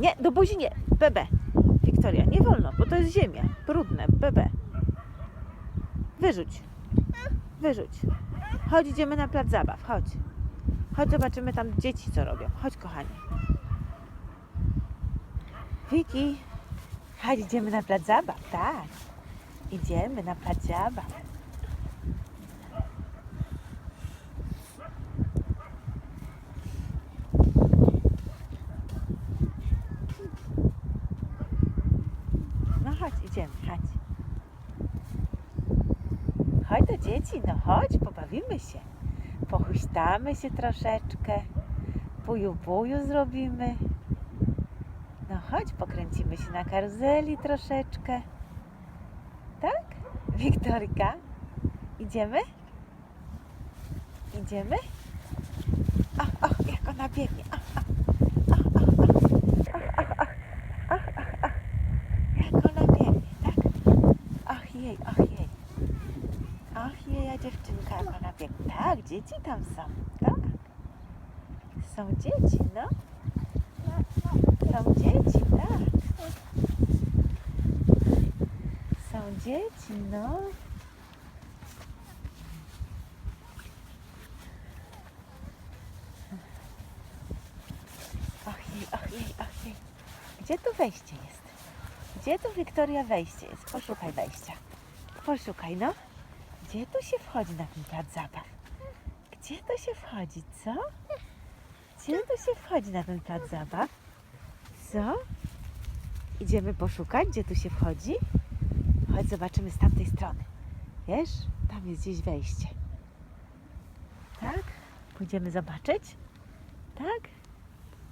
Nie, do buzi nie. Bebe. Wiktoria, nie wolno, bo to jest ziemia. Brudne. Bebe. Wyrzuć. Wyrzuć. Chodź, idziemy na plac zabaw. Chodź. Chodź, zobaczymy tam dzieci, co robią. Chodź, kochanie. Wiki. Chodź, idziemy na plac zabaw. Tak. Idziemy na plac zabaw. Chodź, idziemy, chodź. Chodź do dzieci, no chodź, pobawimy się. Pochuśtamy się troszeczkę. Puju puju zrobimy. No chodź, pokręcimy się na karuzeli troszeczkę. Tak? Wiktorka? Idziemy? Idziemy? O, o, jak ona biegnie. Jej, ach jej. Ach jej, a dziewczynka jak ona biegnie. Tak, dzieci tam są, tak? Są dzieci, no. Są dzieci, tak. Są dzieci, no. Ach jej, ach jej, ach jej. Gdzie tu wejście jest? Gdzie tu Wiktoria wejście jest? Poszukaj wejścia. Poszukaj, no. Gdzie tu się wchodzi na ten plac zabaw? Gdzie tu się wchodzi, co? Gdzie tu się wchodzi na ten plac zabaw? Co? Idziemy poszukać, gdzie tu się wchodzi? Chodź, zobaczymy z tamtej strony. Wiesz, tam jest gdzieś wejście. Tak? Pójdziemy zobaczyć? Tak?